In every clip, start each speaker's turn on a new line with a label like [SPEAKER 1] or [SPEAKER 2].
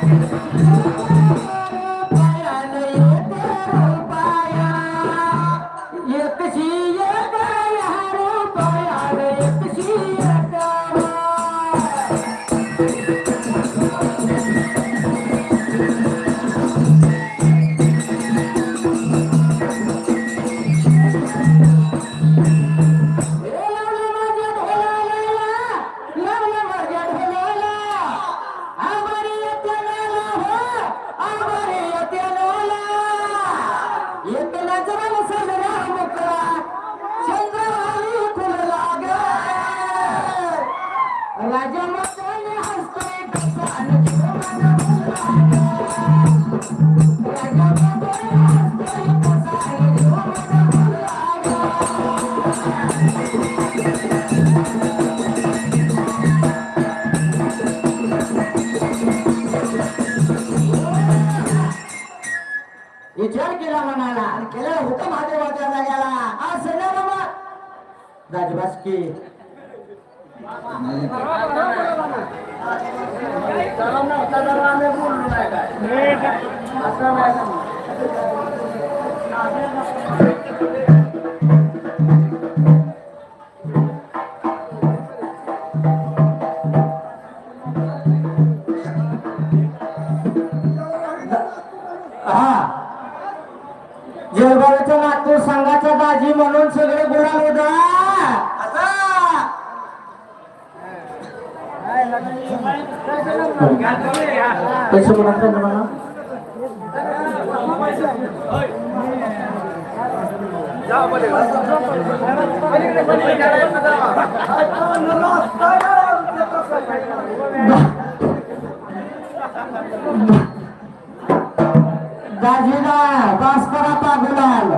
[SPEAKER 1] すごい! विचार केला म्हणाला आणि केलेला हुकम हाते वाचायला गेला आज सगळ्या बाबा राजभासकी
[SPEAKER 2] असं नाही।
[SPEAKER 1] हा जळगावच्या नागपूर संघाचा दाजी म्हणून सगळे गोळा होता पैसे म्हणतात मला जा গাজীরা পাঁচপাড়া পাগুলাল।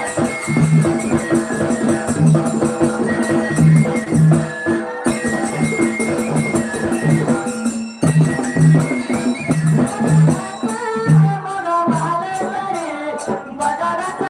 [SPEAKER 1] Thank you.